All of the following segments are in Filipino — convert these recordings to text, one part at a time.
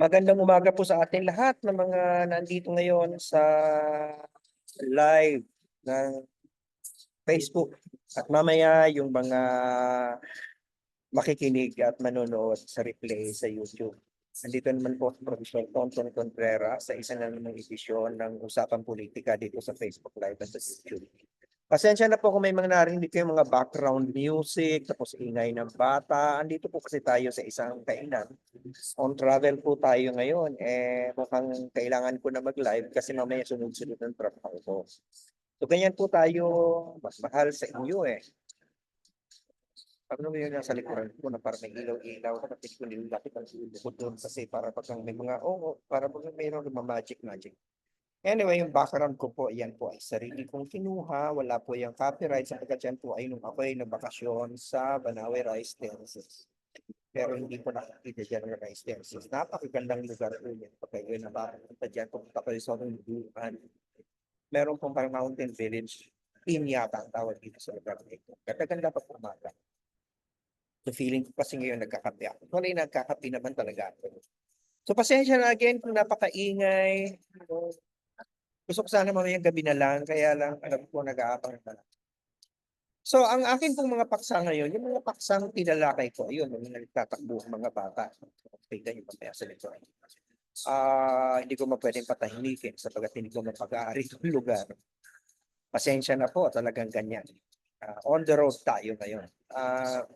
Magandang umaga po sa atin lahat ng mga nandito ngayon sa live ng Facebook at mamaya yung mga makikinig at manonood sa replay sa YouTube. Nandito naman po si Professor Tonton Contreras sa isa na namang edisyon ng Usapang Politika dito sa Facebook Live at sa YouTube. Pasensya na po kung may mga narinig kayong mga background music, tapos ingay ng bata. Andito po kasi tayo sa isang kainan. On travel po tayo ngayon. Eh, mukhang kailangan ko na mag-live kasi mamaya sunod-sunod ng trabaho ko. So, ganyan po tayo mas mahal sa inyo eh. Ano yun nasa likuran ko na parang may ilaw-ilaw kasi ko nilapit ang doon kasi para pag may mga, oo, para pag mayroon magic magic. Anyway, yung background ko po, yan po ay sarili kong kinuha. Wala po yung copyright sapagkat yan po ay nung ako ay nagbakasyon sa Banawe Rice Terraces. Pero hindi po nakakita dyan ng Rice Terraces. Napakagandang lugar po yan. Pag kayo napapunta dyan, pupunta kayo sa Runduan. Meron pong parang mountain village. In yata ang tawag dito sa lugar na ito. Ganda-ganda pa po umaga. So feeling ko kasi ngayon nagkakape ako. Kung ano nagkakape naman talaga. So pasensya na again kung napakaingay. Gusto ko sana mamayang gabi na lang, kaya lang alam ko nag-aabang na lang. So, ang akin pong mga paksa ngayon, yung mga paksang tinalakay ko, ayun, yung nagtatakbo ang mga bata. Kita niyo mamaya sa likod. Ah, hindi ko mapwedeng patahimikin sapagkat hindi ko mapag-aari ng lugar. Pasensya na po, talagang ganyan. Ah, on the road tayo ngayon. Ah,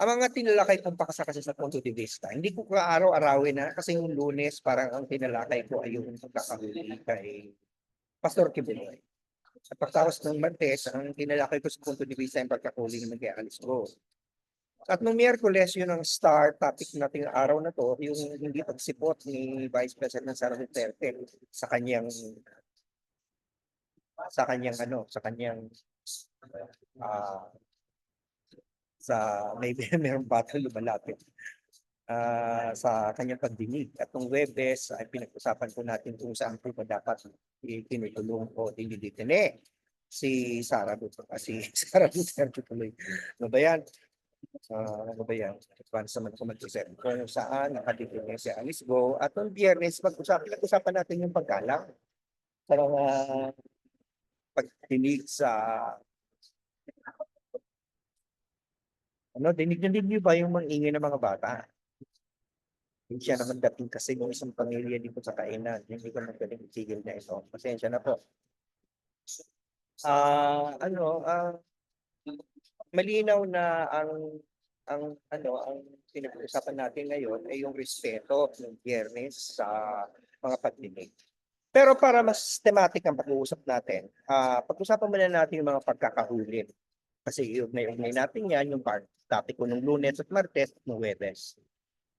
ang mga tinalakay kong paksa kasi sa punto de vista, hindi ko ka-araw-arawin na kasi yung lunes parang ang tinalakay ko ay yung pagkakahuli kay Pastor Kibuloy. At pagkatapos ng Martes, ang tinalakay ko sa punto de vista yung pagkakahuli ng kay Alice Go. At nung Miyerkules, yun ang star topic nating araw na to, yung hindi pagsipot ni Vice President Sara Duterte sa kanyang sa kanyang ano, sa kanyang ah sa may mayroong bata lumalapit ah sa kanyang pagdinig. At nung Webes ay pinag-usapan po natin kung saan po ba dapat itinutulong o diniditine si Sara Duterte, ah, si Sara Duterte tuloy. Ano ba yan? Ah, ano ba yan? Advance naman ko mag-isip. Kung saan nakaditine si Alice Go. At nung biyernes, pag-usapan, pinag-usapan natin yung paggalang sa mga pagdinig sa Ano, dinig na niyo ba yung ingay ng mga bata? Hindi siya naman dating kasi ng isang pamilya dito sa kainan. Hindi ko pwedeng itigil na ito. Pasensya na po. Ah, ano, ah, malinaw na ang ang ano, ang pinag-uusapan natin ngayon ay yung respeto ng biyernes sa mga pagdinig. Pero para mas thematic ang pag-uusap natin, ah, pag-usapan muna natin yung mga pagkakahuli. Kasi iugnay-ugnay natin yan, yung topic ko nung lunes at martes at nung webes.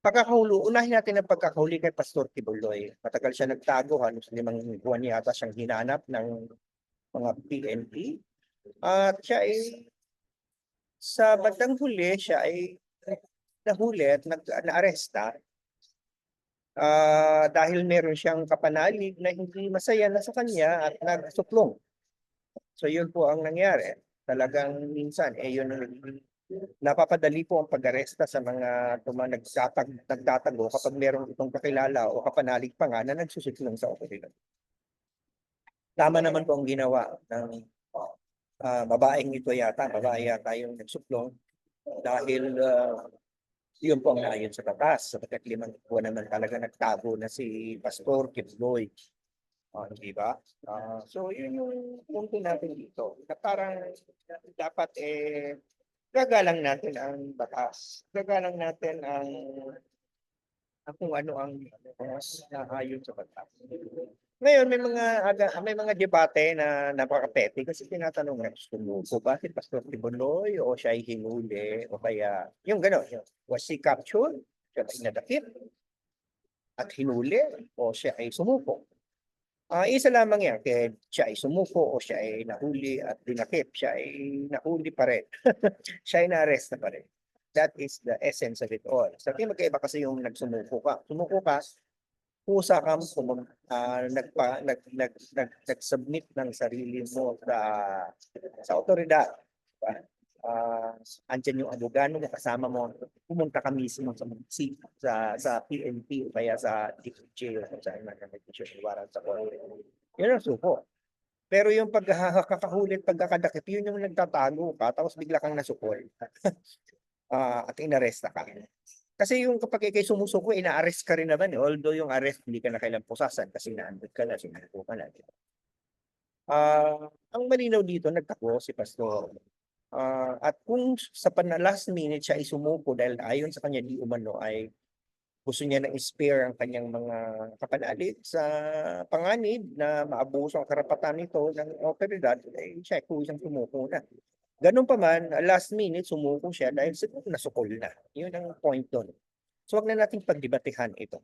Pagkakahuli, unahin natin ang pagkakahuli kay Pastor Kibuloy. Matagal siya nagtago, halos limang buwan yata siyang hinanap ng mga PNP. At siya ay sa bandang huli, siya ay nahuli at nag, naaresta ah dahil meron siyang kapanalig na hindi masaya na sa kanya at nagsuplong. So yun po ang nangyari. Talagang minsan, eh yun napapadali po ang pag-aresta sa mga tuma nagtatag, nagtatago kapag meron itong kakilala o kapanalig pa nga na nagsusuplong sa otoridad. Tama naman po ang ginawa ng ah, babaeng ito yata, babae yata yung nagsuplong dahil ah, yun po ang naayon sa batas. Sapagkat limang buwan naman talaga nagtago na si Pastor Kiploy. Ah, di ba? Ah, so yun yung punto natin dito. Na parang dapat eh gagalang natin ang batas. Gagalang natin ang ang kung ano ang mas naayon sa batas. Ngayon may mga aga, may mga debate na napakapete kasi tinatanong na sumuko ba si Pastor Tibuloy o siya ay hinuli o kaya yung gano'n, was he captured? Siya ay nadakip at hinuli o siya ay sumuko? Ah, isa lamang yan, kaya siya ay sumuko o siya ay nahuli at dinakip, siya ay nahuli pa rin. siya ay na-arrest na pa rin. That is the essence of it all. Sa akin magkaiba kasi yung nagsumuko ka. Sumuko ka, pusa kang sumum, ah, nagpa, nag, nag, nag, nag-submit ng sarili mo sa sa otoridad. diba? Ah andyan yung abogado mo kasama mo, pumunta ka mismo sa sa sa PNP o kaya sa DOJ o saan man ang nag-issue sa korte. Yun ang suko. Pero yung pagkakahulit, pagkakadakip, yun yung nagtatago ka, tapos bigla kang nasukol. Ah, at inaresta ka. Kasi yung kapag ikay sumusuko, ina-arrest ka rin naman. Eh. Although yung arrest, hindi ka na kailang pusasan kasi naandun ka na, sinapo ka na. Ah, ang malinaw dito, nagtako si Pastor. Ah, at kung sa pan last minute siya ay sumuko dahil ayon sa kanya di umano ay gusto niya na spare ang kanyang mga kapanalig sa panganib na maabuso ang karapatan nito ng otoridad, eh, siya kung isang sumuko na. Ganun pa man, last minute sumuko siya dahil siguro nasukol na. Yun ang point doon. So wag na nating pagdebatehan ito.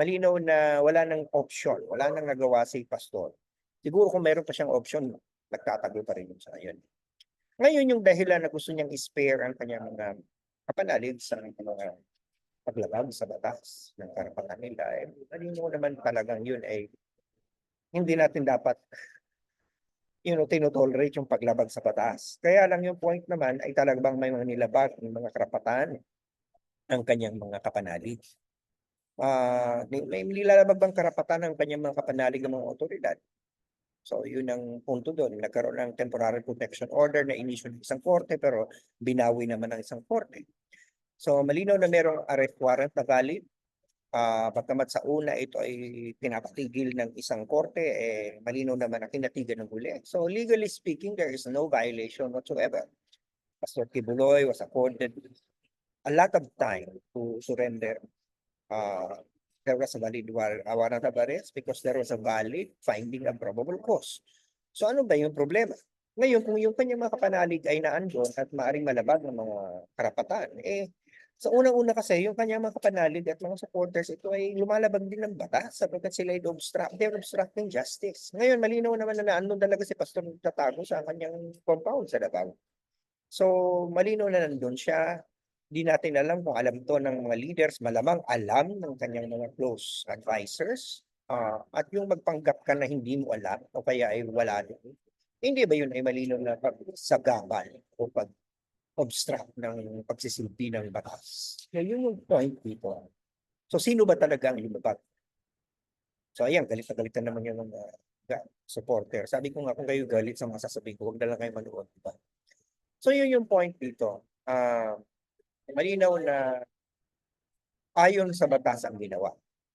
Malinaw na wala nang option, wala nang nagawa si pastor. Siguro kung meron pa siyang option, nagtatago pa rin yun sa ngayon. Ngayon yung dahilan na gusto niyang spare ang kanyang mga kapanalig sa mga paglabag sa batas ng karapatan nila, eh, malinaw naman talagang yun ay hindi natin dapat you know, tinotolerate yung paglabag sa batas. Kaya lang yung point naman ay talagang may mga nilabag ng mga karapatan ng kanyang mga kapanalig. May, may nilalabag bang karapatan ng kanyang mga kapanalig ng mga otoridad? So yun ang punto doon. Nagkaroon ng temporary protection order na inisyu ng isang korte pero binawi naman ng isang korte. So malinaw na merong arrest warrant na valid. Ah, bagamat sa una ito ay pinapatigil ng isang korte, eh malinaw naman na kinatigan ng huli. So legally speaking, there is no violation whatsoever. Pastor Kibuloy was accorded a lot of time to surrender. Uh, there was a valid war- warrant of arrest because there was a valid finding of probable cause. So ano ba yung problema? Ngayon, kung yung kanyang mga kapanalig ay naandun at maaring malabag ng mga karapatan, eh, sa unang-una kasi, yung kanyang mga kapanalig at mga supporters, ito ay lumalabag din ng batas sapagkat sila ay obstruct, they're obstructing justice. Ngayon, malinaw naman na naandun talaga si Pastor Tatago sa kanyang compound sa Davao. So, malinaw na nandun siya. Di natin alam kung alam to ng mga leaders, malamang alam ng kanyang mga close advisors. Ah, at yung magpanggap ka na hindi mo alam o kaya ay wala din. Hindi ba yun ay malinaw na pagsagabal o pag obstruct ng pagsisilbi ng batas. Yan yung point dito. So sino ba talaga ang lumabag? So ayan, galit na galit na naman yung mga ga- supporter. Sabi ko nga kung kayo galit sa mga sasabihin ko, huwag na lang kayo manood. Diba? So yun yung point dito. Ah, malinaw na ayon sa batas ang ginawa.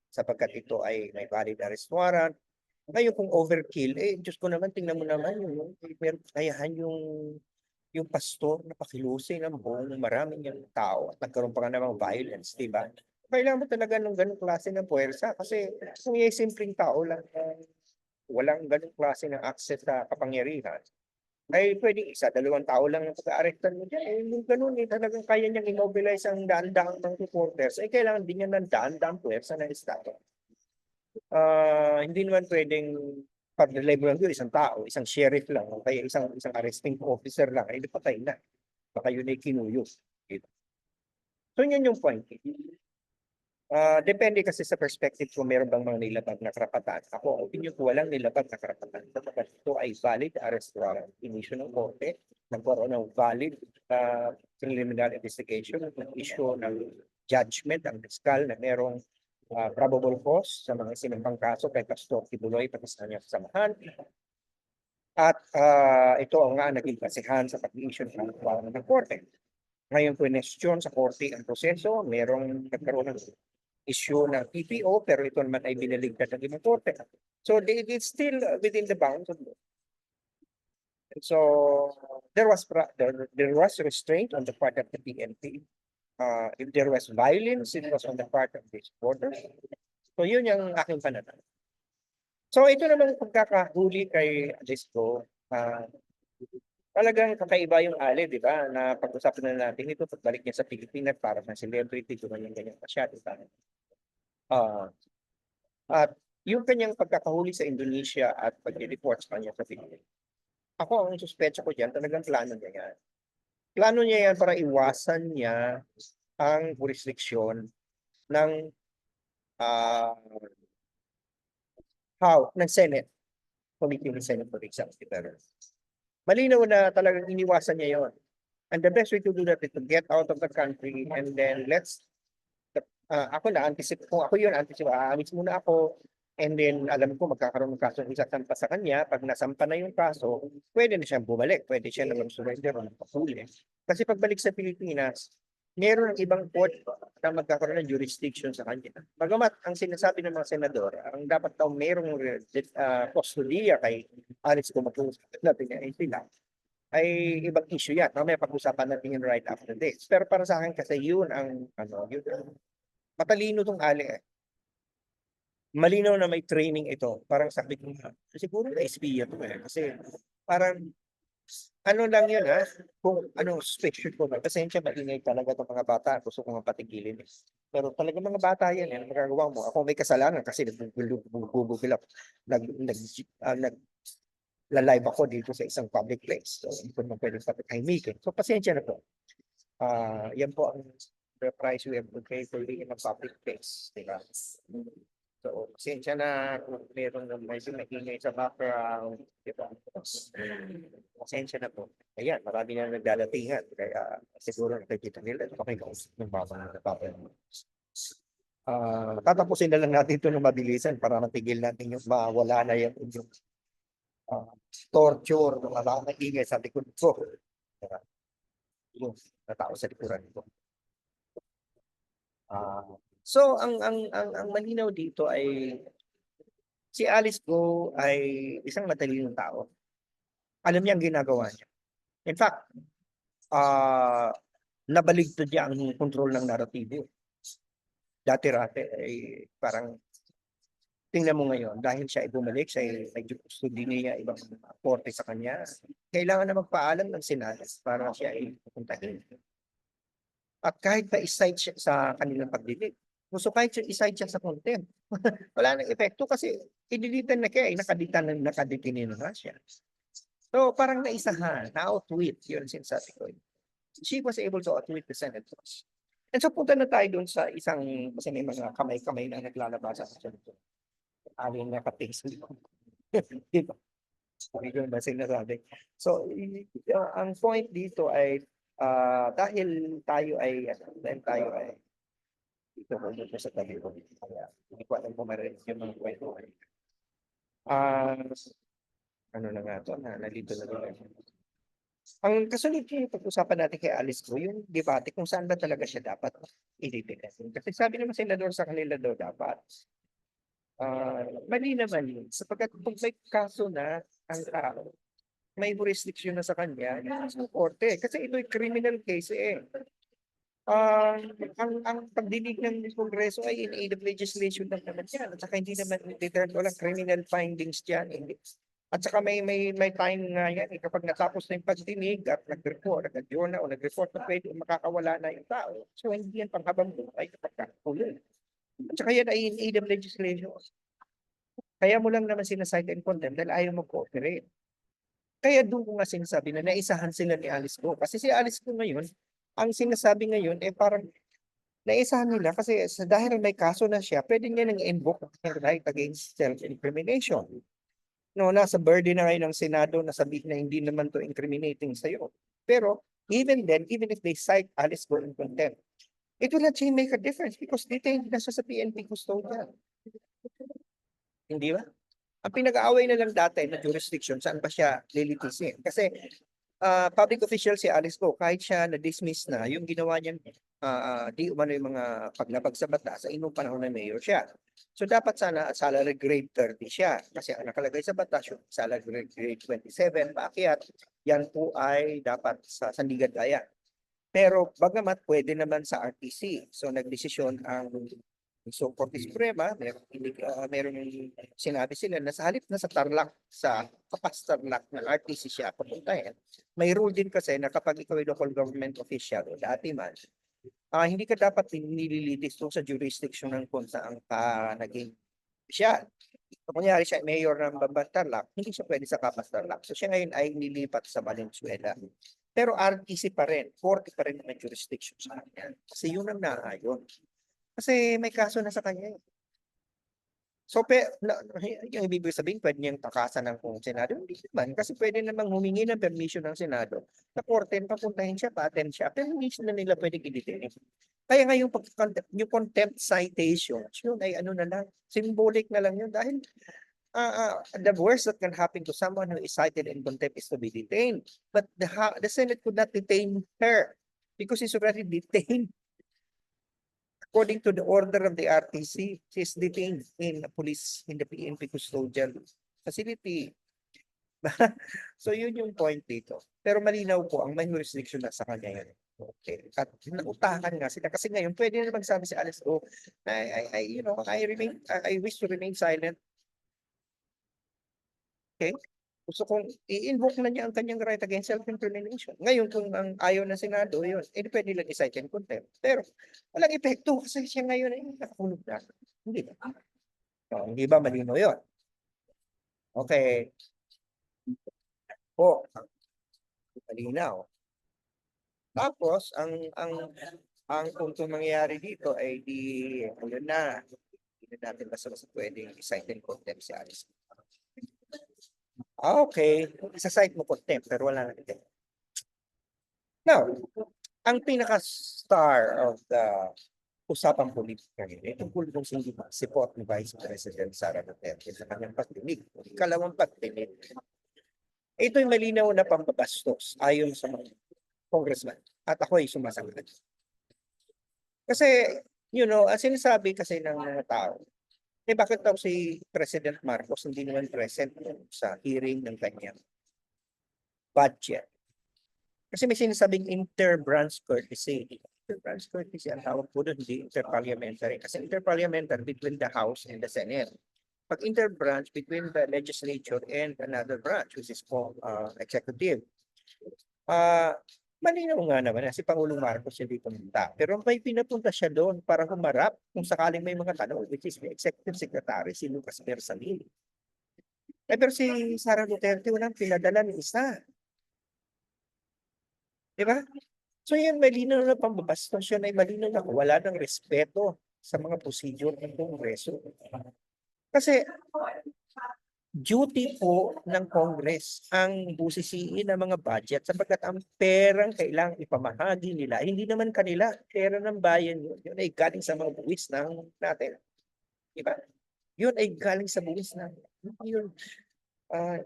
Sapagkat ito ay may valid arrest warrant. Ngayon kung overkill, eh Diyos ko naman, tingnan mo naman yung meron kayahan yung yung pastor na pakilusin ng buong maraming yung tao at nagkaroon pa nga namang violence, di ba? Kailangan mo talaga ng ganong klase ng puwersa kasi kung yung simpleng tao lang eh, walang ganong klase ng access sa kapangyarihan, ay pwede isa, dalawang tao lang ang pag-aarektan mo dyan. Eh, yung ganun eh, talagang kaya niyang immobilize ang daan-daang ng supporters, eh kailangan din niya ng daan-daang puwersa ng Estado. Ah, hindi naman pwedeng pag-level lang isang tao, isang sheriff lang, o kaya isang isang arresting officer lang, ay patay na. Baka yun ay kinuyo. Gitu. So yun yung point. Ah, depende kasi sa perspective kung meron bang mga nilabag na karapatan. Ako, opinion ko walang nilabag na karapatan. Sapagkat ito ay valid arrest warrant. Inisyo ng korte, nagkaroon ng valid ah, preliminary investigation, nag-issue ng judgment ang fiscal na merong ah, probable cause sa mga sinimpang kaso kay Pastor Tibuloy pati sa kanyang kasamahan. At ah, ito ang nga naging kasihan sa pag-issue ng warrant ng korte. Ngayon question sa korte ang proseso, merong nagkaroon ng issue ng PPO pero ito naman ay binaligtad ng ibang. So they- it's still within the bounds of law. So there was there, there was restraint on the part of the PNP. Uh, if there was violence, it was on the part of the supporters. So yun yung aking pananaw. So ito naman pagkakahuli kay Disco, ah talagang kakaiba yung ali, di ba? Na pag-usapan na natin ito, pagbalik niya sa Pilipinas para sa celebrity, gumanyan ganyan pa siya, di ba? Ah, at yung kanyang pagkakahuli sa Indonesia at pag-report sa kanya sa Pilipinas. Ako, ang suspecha ko dyan, talagang plano niya yan. Plano niya yan para iwasan niya ang jurisdiction ng ah how ng Senate Committee ng Senate for Exams Malinaw na talagang iniwasan niya yon. And the best way to do that is to get out of the country and then let's uh, ako na anticipate kung ako yun anticipate aamis muna ako and then alam ko magkakaroon ng kaso isasampa sa kanya pag nasampa na yung kaso pwede na siyang bumalik pwede siya na mag-surrender o magpahuli kasi pagbalik sa Pilipinas meron ng ibang court na magkakaroon ng jurisdiction sa kanya. Bagamat ang sinasabi ng mga senador, ang dapat daw merong uh, kustodiya kay Alice kung mag-uusap natin ay sila, ay ibang issue yan. Mamaya pag-usapan natin yun right after this. Pero para sa akin kasi yun ang, ano, yun matalino tong Ali eh. Malinaw na may training ito. Parang sabi ko nga, siguro na SPA to eh. Kasi parang ano lang yun ha, kung ano suspicion ko na, pasensya maingay talaga itong mga bata, gusto ko nga patigilin eh. Pero talaga mga bata yan, yan, magagawa mo. Ako may kasalanan kasi nagbubugil ako, nag, nag, uh, nag, la-live ako dito sa isang public place. So, hindi ko naman pwedeng patahimikin. So, pasensya na po. Ah, yan po ang the price we have to pay for being in a public place. Diba? So, pasensya na kung meron na medyo maingay sa background. Diba? Pasensya na po. Ayan, marami na nagdalatingan. Kaya siguro nakikita nila. Okay, kausap ng baka na napapanood. Ah, tatapusin na lang natin ito ng mabilisan para matigil natin yung mawala na yung, yung ah, torture, mga maingay sa likod ko. Diba? Yung natao sa likuran ko. Ah, so ang ang ang ang malinaw dito ay si Alice Go ay isang matalinong tao. Alam niya ang ginagawa niya. In fact, ah nabaligtad niya ang control ng naratibo. Dati-rati ay parang tingnan mo ngayon, dahil siya ay bumalik, siya ay custody niya ibang korte sa kanya, kailangan na magpaalam ng Senado para siya ay pupuntahin. At kahit pa isite siya sa kanilang pagdilig, gusto kahit siya isite siya sa contempt, wala nang epekto kasi idilitan na kaya, ay nakaditan na nakadetinin na siya. So parang naisahan, na-outwit, yun sinasabi ko. She was able to outwit the senators. And so punta na tayo doon sa isang, kasi may mga kamay-kamay na naglalabas sa dito. Alin na kating sa likod. Diba? Hindi ba sinasabi. So, uh, ang point dito ay ah, dahil tayo ay, ano, dahil tayo ay dito ko dito sa tabi ko. Kaya hindi ko alam kung marinig yung mga kwento. Ah, ano na nga to, na nalito na rin. Ang kasunod yung pag-usapan natin kay Alice ko, yung debate kung saan ba talaga siya dapat ilibigay. Kasi sabi naman senador sa kanila daw dapat. Ah, mali naman yun. Sapagkat kung may kaso na ang tao, may jurisdiction na sa kanya, ang korte. Kasi ito ay criminal case eh. Ah, ang ang pagdinig ng Kongreso ay in aid of legislation lang naman yan. At saka hindi naman deterrent, walang criminal findings dyan. Hindi. At saka may may may time nga yan eh, kapag natapos na yung pagdinig at nag-report, nag-adjourn na o nag-report na pwede makakawala na yung tao. So hindi yan panghabang buhay kapag kakuli. At saka yan ay in aid of legislation. Kaya mo lang naman sinasite and condemn dahil ayaw mo cooperate. Kaya doon ko nga sinasabi na naisahan sila ni Alice Go. Kasi si Alice Go ngayon, ang sinasabi ngayon eh parang naisahan nila kasi dahil may kaso na siya, pwede niya nang invoke ang right against self-incrimination. No, nasa burden na ngayon ng Senado na sabihin na hindi naman to incriminating sa'yo. Pero even then, even if they cite Alice Go in contempt, it will not change make a difference because detained na siya sa PNP custodian. Hindi ba? Ang pinag-aaway na lang dati na jurisdiction, saan ba siya lilitisin? Kasi ah, public official si Alice Go, kahit siya na-dismiss na, yung ginawa niya, ah, di umano yung mga paglabag sa batas, sa inong panahon na mayor siya. So dapat sana salary grade 30 siya. Kasi ang nakalagay sa batas, yung salary grade 27, paakyat, yan po ay dapat sa Sandigan Gaya. Pero bagamat pwede naman sa RTC. So nagdesisyon ang So, Korte Suprema, meron, uh, meron sinabi sila na sa halip na sa Tarlac, sa kapas Tarlac ng RTC siya papuntahin, may rule din kasi na kapag ikaw ay local government official o dati man, ah hindi ka dapat nililitis doon sa jurisdiction ng kung saan ka naging official. So, kunyari siya ay mayor ng Bamban Tarlac, hindi siya pwede sa kapas Tarlac. So siya ngayon ay nilipat sa Valenzuela. Pero RTC pa rin, Korte pa rin may jurisdiction sa kanya. Kasi yun ang naayon. Kasi may kaso na sa kanya. eh. So, pe, na, yung ibig sabihin, pwede niyang takasan ng kung Senado. Hindi naman, kasi pwede namang humingi ng permission ng Senado sa korte, papuntahin siya, paten siya, pero hindi sila nila pwede i-detain. Kaya nga yung, yung contempt citations, yun ay ano na lang, symbolic na lang yun dahil uh, the worst that can happen to someone who is cited in contempt is to be detained. But the, the Senate could not detain her because he's already detained. According to the order of the RTC, she's detained in a police, in the PNP custodial facility. so yun yung point dito. Pero malinaw po, ang may jurisdiction na sa kanya yun. Okay. At nautahan nga sila. Kasi ngayon, pwede na magsabi si Alice, oh, I, I, I, you know, I remain, I, I wish to remain silent. Okay? Gusto kong i-invoke na niya ang kanyang right against self-incrimination. Ngayon, kung ang ayaw ng Senado, yun, eh, pwede lang i-cite in contempt. Pero, walang epekto kasi siya ngayon ay nakakulog na. Hindi ba? So, hindi ba malino yun? Okay. Po. Malinaw. Tapos, ang, ang, ang punto mangyayari dito ay di, ayun na, hindi na natin basta-basta pwedeng i-cite in contempt si Alice. Ah, Okay, sa site mo contempt pero wala na contempt. Now, ang pinaka-star of the usapang politika ngayon, ay tungkol kung sino ba si Pot ni Vice President Sara Duterte sa kanyang pagdinig. Ikalawang pagdinig. Ito'y malinaw na pambabastos ayon sa mga congressman. At ako ay sumasagot. Kasi, you know, ang sinasabi kasi ng mga tao, eh bakit daw si President Marcos hindi naman present sa hearing ng kanyang budget? Kasi may sinasabing inter-branch courtesy. Inter-branch courtesy ang tawag po doon, hindi interparliamentary. Kasi interparliamentary between the House and the Senate. Pag inter-branch between the legislature and another branch, which is called uh, executive. Ah, malinaw nga naman na si Pangulong Marcos hindi pumunta. Pero may pinapunta siya doon para humarap kung sakaling may mga tanong, which is the executive secretary, si Lucas Bersamin. Eh, pero si Sara Duterte walang pinadala ni isa. Di ba? So yan, malinaw na pambabastos yun ay malinaw na wala ng respeto sa mga procedure ng Kongreso. Kasi duty po ng Congress ang busisiin ng mga budget sapagkat ang perang kailangang ipamahagi nila, hindi naman kanila, pera ng bayan yun. Yun ay galing sa mga buwis ng natin. Diba? Yun ay galing sa buwis ng hindi yun, ah,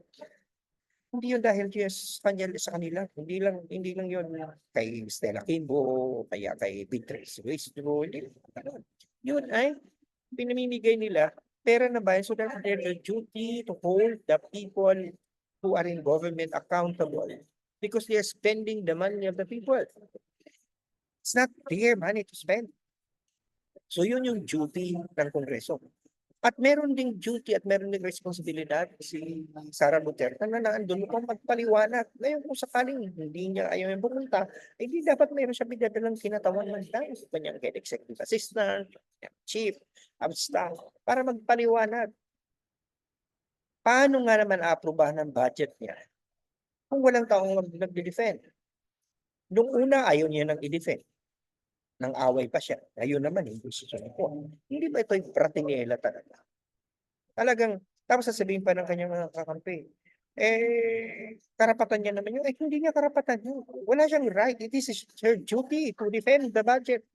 hindi yun dahil yes, sa kanila. Hindi lang, hindi lang yun kay Stella Kimbo, kaya kay Beatrice Wisdo, hindi ganun. Yun ay pinamimigay nila pera na bayan so that their duty to hold the people who are in government accountable because they are spending the money of the people. It's not their money to spend. So yun yung duty ng Kongreso. At meron ding duty at meron ding responsibilidad si Sara Duterte na naandun upang magpaliwanag. Ngayon kung sakaling hindi niya ayaw yung pumunta, eh di dapat meron siya bidadalang kinatawan man lang sa kanyang head executive assistant, chief, staff, para magpaliwanag. Paano nga naman aprobahan ng budget niya kung walang taong nagde-defend? Nung una, ayaw niya nang i-defend. Nang away pa siya. Ngayon naman, hindi siya po. Hindi ba ito yung pratinela talaga? Talagang, tapos sasabihin pa ng kanyang mga kakampi, eh, karapatan niya naman yun. Eh, hindi niya karapatan yun. Wala siyang right. It is her duty to defend the budget.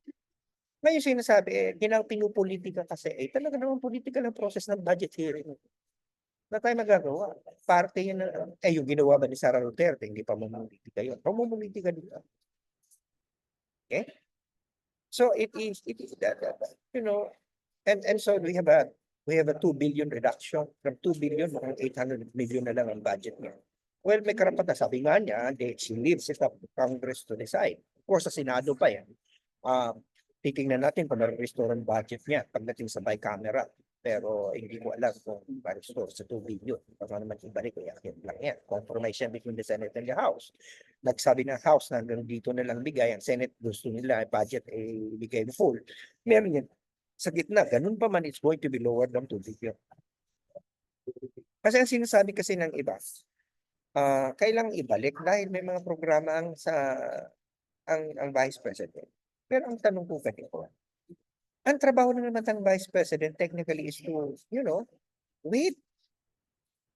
Ngayon sinasabi, eh, ginang pinupolitika kasi, eh, talaga naman political ang process ng budget hearing. Na tayo magagawa. Parte yun na, eh, yung ginawa ba ni Sara Duterte, hindi pa mamumulitika yun. Mamumulitika dito. Okay? So it is, it is that, that, that, you know, and, and so we have a, we have a 2 billion reduction from 2 billion, mukhang 800 million na lang ang budget niya. Well, may karapatan, sabi nga niya, they, she leaves it up to Congress to decide. Of course, sa Senado pa yan. Um, titingnan natin kung na-restore ang budget niya pagdating sa bicameral. Pero hindi ko alam kung ma-restore sa 2 billion. Baka naman ibalik ko yan lang yan. Compromise between the Senate and the House. Nagsabi ng House na hanggang dito na lang bigay. Ang Senate gusto nila budget eh bigay full. Meron yan sa gitna. Ganun pa man, it's going to be lower than 2 billion. Kasi ang sinasabi kasi ng iba, ah kailangang ibalik dahil may mga programa ang sa ang ang Vice President. Pero ang tanong ko ganito, Ang trabaho na naman ng Vice President technically is to, you know, wait.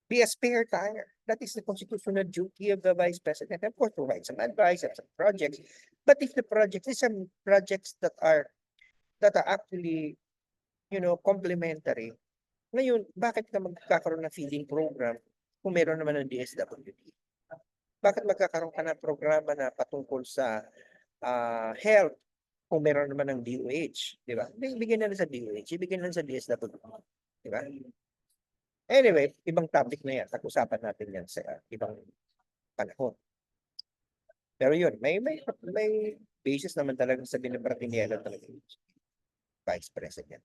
Be a spare tire. That is the constitutional duty of the Vice President. Of course, provide some advice and some projects. But if the projects, these are projects that are, that are actually, you know, complementary. Ngayon, bakit ka magkakaroon ng feeding program kung meron naman ng DSWD? Bakit magkakaroon ka ng programa na patungkol sa ah, health kung meron naman ng DOH, di ba? Bi- Bigyan na lang sa DOH, ibigyan na lang sa DSWD, di ba? Anyway, ibang topic na yan. Pag-usapan natin yan sa ah, ibang panahon. Pero yun, may may may basis naman talaga sa binabratiniela talaga Vice President.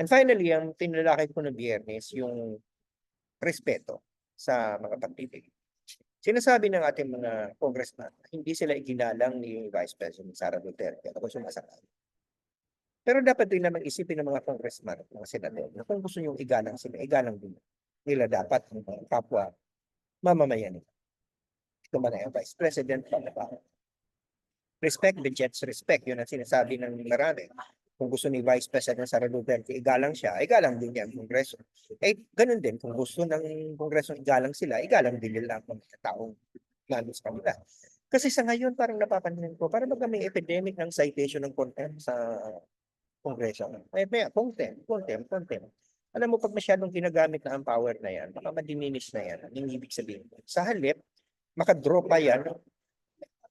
And finally, ang tinalakay ko na biyernes, yung respeto sa mga pagpipili. Sinasabi ng ating mga congressman, hindi sila iginalang ni Vice President Sara Duterte. Ako sumasakay. Pero dapat din naman isipin ng mga congressman at mga senador na kung gusto nyo igalang sila, igalang din nila dapat ng mga kapwa mamamayan nila. Ito man ay ang Vice President, palabahan. Respect begets respect. Yun ang sinasabi ng marami. Kung gusto ni Vice President Sara Duterte, igalang siya, igalang din niya ang Kongreso. Eh, ganun din, kung gusto ng Kongreso igalang sila, igalang din nila ang mga taong lalo sa kanila. Kasi sa ngayon, parang napapansin ko, parang baka may epidemic ng citation ng contempt sa Kongreso. Eh, may contempt, contempt, contempt. Alam mo, pag masyadong ginagamit na ang power na yan, baka madiminish na yan. Ang ibig sabihin. Sa halip, makadraw pa yan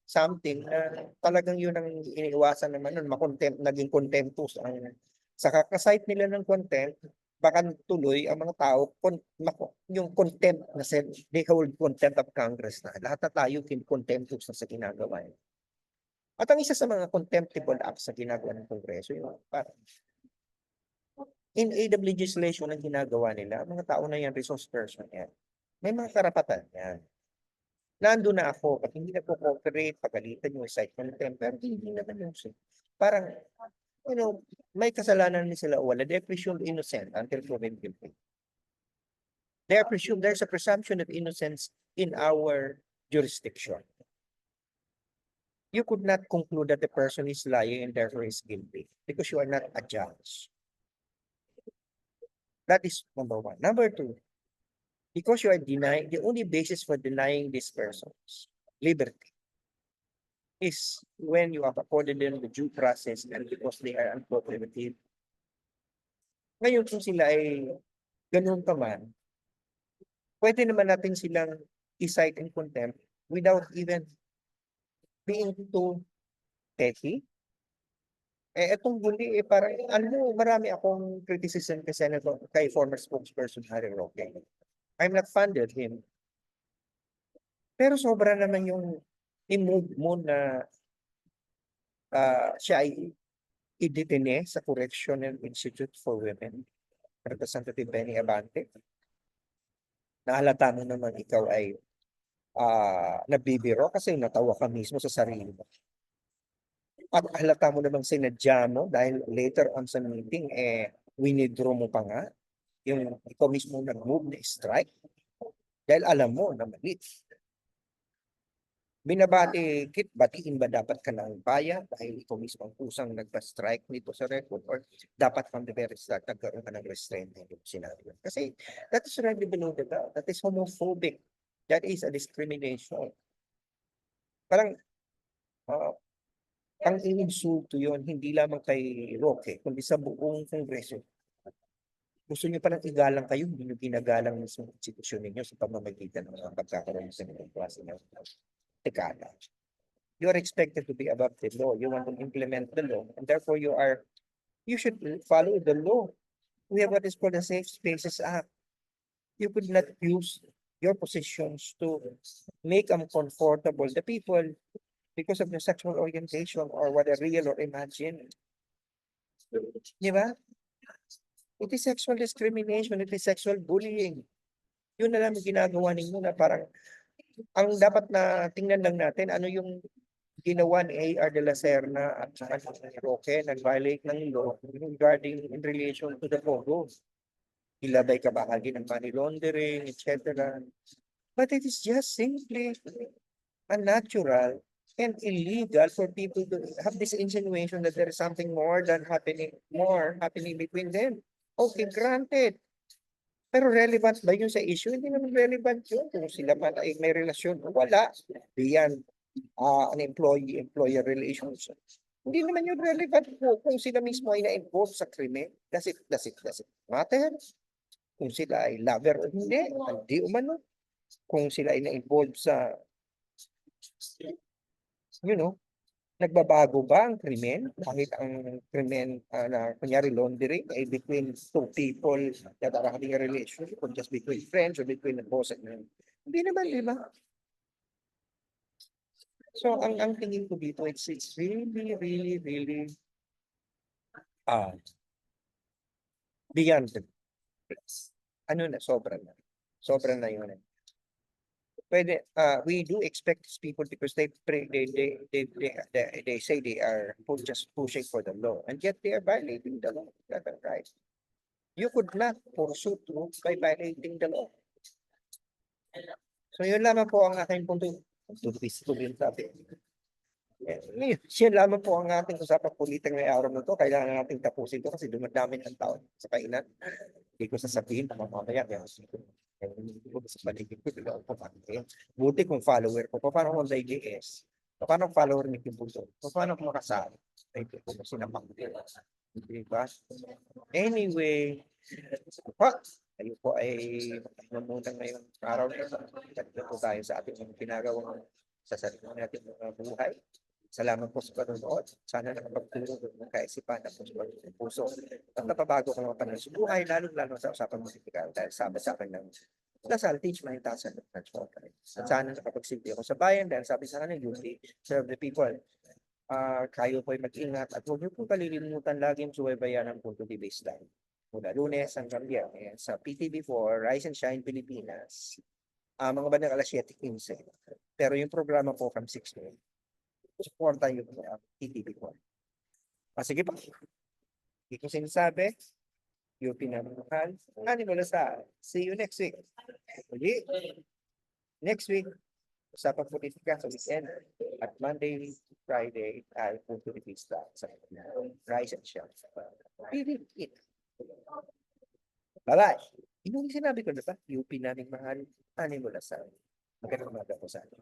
something na talagang yun ang iniiwasan naman nun, makontempt, naging contemptuous ang sa kakasite nila ng contempt, baka tuloy ang mga tao, mako, yung contempt na said, they hold contempt of Congress na. Lahat na tayo contemptuous na sa ginagawa. At ang isa sa mga contemptible acts na ginagawa ng Kongreso, yung parang in-aid of legislation ang ginagawa nila, mga tao na yan, resource person yan. May mga karapatan yan. Nando na ako, at hindi na po cooperate, pagalitan yung site contempt, pero hindi naman yung sin- Parang, you know, may kasalanan ni sila wala. They're presumed innocent until proven guilty. They're presumed, there's a presumption of innocence in our jurisdiction. You could not conclude that the person is lying and therefore is guilty because you are not a judge. That is number one. Number two, because you are denying, the only basis for denying this person's liberty is when you have accorded them the due process and because they are uncooperative. Ngayon kung sila ay ganun pa man, pwede naman natin silang i-cite in contempt without even being too petty. Eh, etong huli, eh, parang, mo, marami akong criticism kay Senator, kay former spokesperson Harry Roque. I'm not fond of him. Pero sobra naman yung i-move mo na ah, siya ay idetene sa Correctional Institute for Women, Representative Benny Abante. Nahalata mo naman ikaw ay ah, nabibiro kasi natawa ka mismo sa sarili mo. At halata mo namang sinadya mo dahil later on sa meeting, eh, winidraw mo pa nga yung ikaw mismo nag-move na strike dahil alam mo na mali. Binabati kit, batiin ba dapat ka ng bayan dahil ikaw mismo ang kusang nagpa-strike nito sa record or dapat from the very start nagkaroon ka ng restraint na sinabi. Kasi that is already below the belt. That is homophobic. That is a discrimination. Parang ah, ang ininsulto yun, hindi lamang kay Roque, kundi sa buong kongreso gusto niyo palang igalang kayo, hindi niyo ginagalang mismo ang institusyon ninyo sa pamamagitan ng mga pagkakaroon sa mga klase ng tekada. You are expected to be above the law. You want to implement the law, and therefore you are, you should follow the law. We have what is called the Safe Spaces Act. You could not use your positions to make uncomfortable the people because of their sexual orientation or whether real or imagined. Di ba? It is sexual discrimination, it is sexual bullying. Yun na lang ang ginagawa ninyo na parang ang dapat na tingnan lang natin ano yung ginawa ni A.R. de la Serna at saka ni Roque nag-violate ng law regarding in relation to the Pogo. Ilabay ka bahagi ng money laundering, etc. But it is just simply unnatural and illegal for people to have this insinuation that there is something more than happening, more happening between them. Okay, granted. Pero relevant ba yun sa issue? Hindi naman relevant yun kung sila man ay may relasyon. Wala. Diyan, ah an employee-employer relations. Hindi naman yun relevant po kung sila mismo ay na-involve sa krimen. Does it, does it, does it matter? Kung sila ay lover o hindi, hindi umano. Kung sila ay na-involve sa you know, nagbabago ba ang krimen? Kahit ang krimen ah, na kunyari laundering ay between two people that are having a relationship or just between friends or between the boss and them. Hindi naman, di ba? So, ang, ang tingin ko dito, it's, it's really, really, really ah beyond the ano na, sobra na. Sobra na yun. Pwede, uh, we do expect these people because they they, they, they, they, they, they say they are just pushing for the law and yet they are violating the law. Right. You could not pursue truth by violating the law. So yun lamang po ang aking punto. Tubis, tubis sabi. Eh, yun lamang po ang ating usapang politik ngayong araw na to. Kailangan nating tapusin to kasi dumadami ang tao sa kainan. Hindi ko sasabihin na mamamaya. Kaya sa paligid ko. Diba? Paano? Buti kung follower ko. Paano kung sa IGS? Paano kung follower ni Kim Bulto? Paano kung makasali? Ay, kung sinamang ko. Diba? Anyway, pa, tayo po ay muna ngayon araw na. Tatlo po tayo sa ating ginagawang sa sarili natin mga buhay. Salamat po sa panonood. Sana nakapagtulong ng kaisipan at puso ng puso. At napabago ko mga panahon sa buhay, lalo-lalo sa usapang musikal dahil sabi sa akin ng dasal, teach my tasan of transform. At sana nakapagsilbi ako sa bayan dahil sabi sa kanila, duty, serve the people. Ah, kayo po ay mag-ingat at huwag niyo po kalilimutan laging subaybayan ang punto di baseline. Mula lunes hanggang biyernes sa PTV4, Rise and Shine Pilipinas. Ah, mga bandang alas 7.15. Pero yung programa po from 6 to 8 supportan yung uh, PTV4. Ah, sige pa. Hindi ko sinasabi. Yung pinamahal. Ano mo na sa? See you next week. Uli. Next week. Usapang politika sa weekend. At Monday, Friday, ay Pista sa Rise and Shine. Really it. Bye-bye. Yung sinabi ko na ba? UP naming mahal. Ano mo na sa? Magandang umaga po sa atin.